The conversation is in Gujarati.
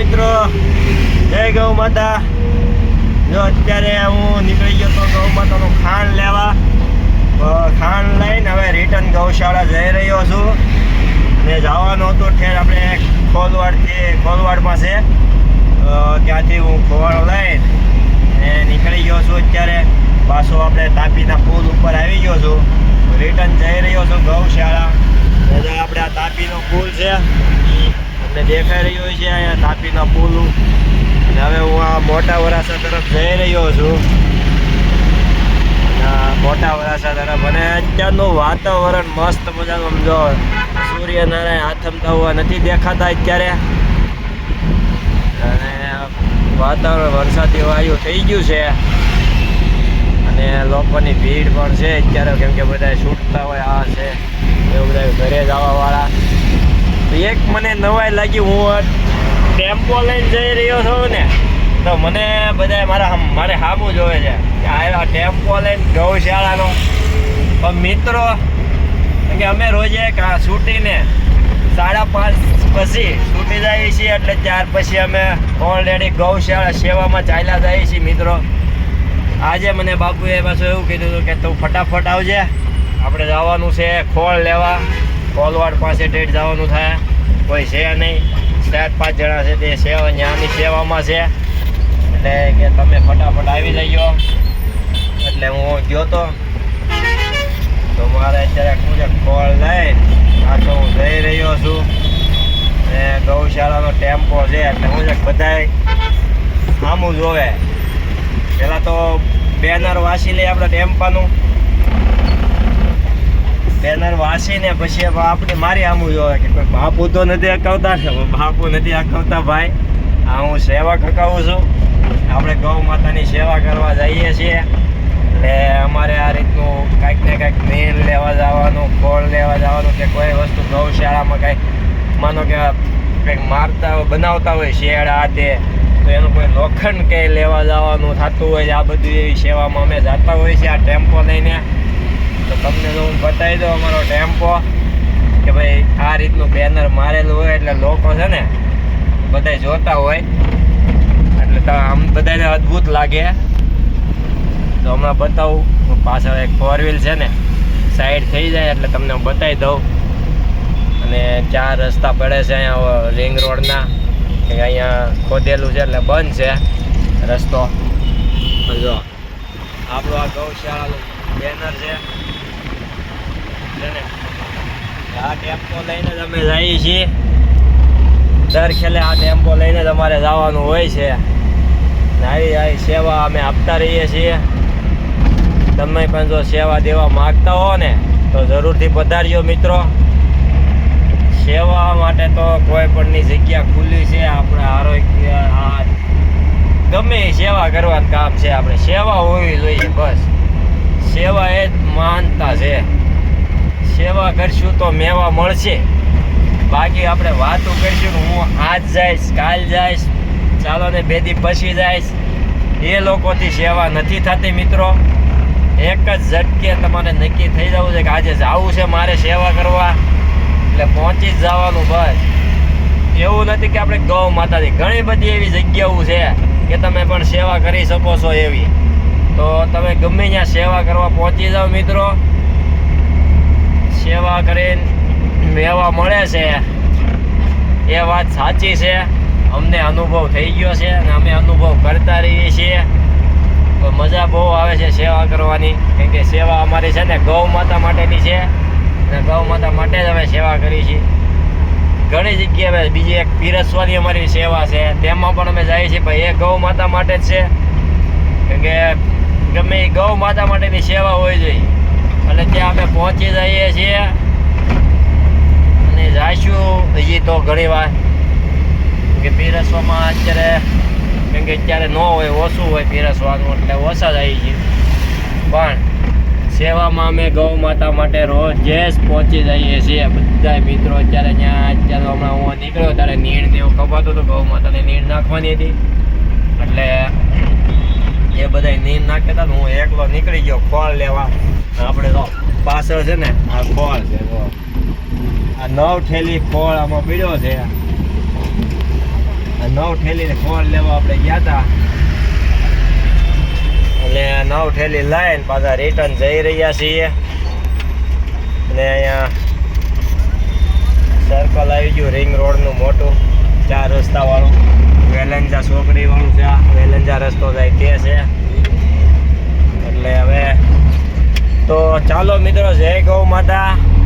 મિત્રો. જય ગૌ માતા. જો અત્યારે હું નીકળી ગયો તો ગૌ માતાનું ખાંડ લેવા. ખાણ લઈને હવે રિટર્ન ગૌશાળા જઈ રહ્યો છું. ને જવાનું હતું ઠેર આપણે ખોલવાડથી ખોલવાડ પાસે ત્યાંથી હું ખોળ લઈને ને નીકળી ગયો છું અત્યારે. પાછો આપણે તાપીના પુલ ઉપર આવી ગયો છું. રિટર્ન જઈ રહ્યો છું ગૌશાળા. એટલે આપણે આ તાપીનો પુલ છે તમને દેખાઈ રહ્યો છે અહીંયા તાપીના પુલ અને હવે હું આ મોટા વરાસા તરફ જઈ રહ્યો છું. મોટા વરાસા તરફ અને અત્યારનું વાતાવરણ મસ્ત મજાનું, આમ જો સૂર્યનારાયણ આથમતા હોવા નથી દેખાતા અત્યારે. અને વાતાવરણ, વરસાદી વાયુ થઈ ગયું છે. અને લોકોની ભીડ પણ છે અત્યારે, કેમ કે બધા છૂટતા હોય, આ છે. એવું બધા ઘરે જવા વાળા તો એક મને નવાઈ લાગી, હું ટેમ્પો લઈને જઈ રહ્યો છું ને, તો મને બધા મારા મારે સામું જોવે છે. આ ટેમ્પો લઈને ગૌશાળાનો. પણ મિત્રો, કે અમે રોજે છૂટીને સાડા પાંચ પછી છૂટી જઈએ છીએ, એટલે ત્યાર પછી અમે ઓલરેડી ગૌશાળા સેવામાં ચાલ્યા જઈએ છીએ, મિત્રો. આજે મને બાપુએ પાછું એવું કીધું હતું કે તું ફટાફટ આવજે, આપણે જવાનું છે, ખોળ લેવા. ખોલવાડ પાસે ટેટ જવાનું થાય. કોઈ છે નહીં. ચાર પાંચ જણા છે તે સેવા ત્યાંની સેવામાં છે. એટલે કે તમે ફટાફટ આવી જઈયો એટલે હું ગયો તો. તો મારે અત્યારે પૂજે કોલ લઈને પાછો હું જઈ રહ્યો છું. ને ગૌશાળાનો ટેમ્પો છે, એટલે હું છે બધાય સામું જોવે પહેલાં તો બેનર વાસી લઈએ આપણે ટેમ્પાનું. બેનર વાસીને પછી આપણે મારી આમું જોવે કે કોઈ બાપુ તો નથી અકાવતા બાપુ નથી અકાવતા ભાઈ. આ હું સેવા કકાવું છું. આપણે ગૌ માતાની સેવા કરવા જઈએ છીએ. એટલે અમારે આ રીતનું કાંઈક ને કાંઈક નીલ લેવા જવાનું, ફળ લેવા જવાનું કે કોઈ વસ્તુ ગૌશાળામાં કાંઈક, માનો કે કંઈક મારતા હોય, બનાવતા હોય, શેડા તે તો એનું કોઈ લોખંડ કંઈ લેવા જવાનું થતું હોય, આ બધી એવી સેવામાં અમે જતા હોઈએ છીએ, આ ટેમ્પો લઈને. બતાવી દઉં અમારો ટેમ્પો, કે ભાઈ આ રીતનું બેનર મારેલું હોય એટલે લોકો છે ને બધા જોતા હોય. એટલે આમ બધાને અદ્ભુત લાગે. તો હમણાં બતાવું પાછળ એક ફોર વ્હીલ છે ને સાઈડ થઈ જાય એટલે તમને હું બતાવી દઉં. અને ચાર રસ્તા પડે છે અહીંયા રિંગ રોડના અહીંયા ખોદેલું છે એટલે બંધ છે રસ્તો. જો, આપણું આ ગૌશાળાનું બેનર છે. આ ટેમ્પો લઈને જ અમે જઈએ છીએ. દર ખેલે આ ટેમ્પો લઈને જ અમારે જવાનું હોય છે. આવી આવી સેવા અમે આપતા રહીએ છીએ. તમે પણ જો સેવા દેવા માગતા હો ને, તો જરૂરથી પધારજો મિત્રો. સેવા માટે તો કોઈ પણની જગ્યા ખુલ્લી છે. આપણે આરોગ્ય, આ ગમે સેવા કરવાનું કામ છે. આપણે સેવા હોવી જોઈએ બસ. સેવા એ જ માનતા છે. સેવા કરશું તો મેવા મળશે. બાકી આપણે વાતો કરીશું હું આજ જઈશ, કાલ જઈશ, ચાલો ને બે પછી જઈશ. એ લોકોથી સેવા નથી થતી મિત્રો. એક જ ઝટકે તમારે નક્કી થઈ જવું છે કે આજે જવું છે મારે સેવા કરવા. એટલે પહોંચી જ જવાનું બસ. એવું નથી કે આપણે ગૌ માતાની ઘણી બધી એવી જગ્યાઓ છે કે તમે પણ સેવા કરી શકો છો એવી. તો તમે ગમે ત્યાં સેવા કરવા પહોંચી જાઓ મિત્રો. સેવા કરીને મેવા મળે છે. એ વાત સાચી છે. અમને અનુભવ થઈ ગયો છે અને અમે અનુભવ કરતા રહીએ છીએ. મજા બહુ આવે છે સેવા કરવાની. કેમ કે સેવા અમારી છે ને ગૌ માતા માટેની છે. અને ગૌ માતા માટે જ અમે સેવા કરી છીએ. ઘણી જગ્યાએ બીજી એક પીરસવાની અમારી સેવા છે. તેમાં પણ અમે જઈએ છીએ ભાઈ એ ગૌ માતા માટે જ છે. કેમ કે ગમે એ ગૌ માતા માટેની સેવા હોય જોઈએ એટલે ત્યાં અમે પહોંચી જઈએ છીએ. અને જઈશું. હજી તો ઘણી વાર. કે પીરસવામાં અત્યારે, કેમ કે અત્યારે ન હોય, ઓછું હોય પીરસવાનું, એટલે ઓછા જ આવી છીએ. પણ સેવામાં અમે ગૌ માતા માટે રોજ જેસ પહોંચી જઈએ છીએ. બધા મિત્રો અત્યારે ત્યાં, અત્યારે હમણાં હું નીકળ્યો ત્યારે નીણ ને એવું કપાતું હતું, ગૌ માતાને નીણ નાખવાની હતી. એટલે એ બધા નીણ નાખતા હતા હું એકલો નીકળી ગયો ખોળ લેવા. આપણે તો પાછળ છે ને, આ ખોળ છે તો આ નવ ઠેલી ખોળ આમાં પીડ્યો છે. આ નવ ઠેલી ખોળ લેવા આપણે ગયા હતા એટલે નવ ઠેલી લઈને પાછા રિટર્ન જઈ રહ્યા છીએ. અને અહીંયા સર્કલ આવી ગયું રિંગ રોડનું મોટું. ચાર રસ્તાવાળું. વેલંજા છોકરીવાળું છે આ. વેલંજા રસ્તો જાય તે છે એટલે હવે તો ચાલો મિત્રો જય ગૌ માતા.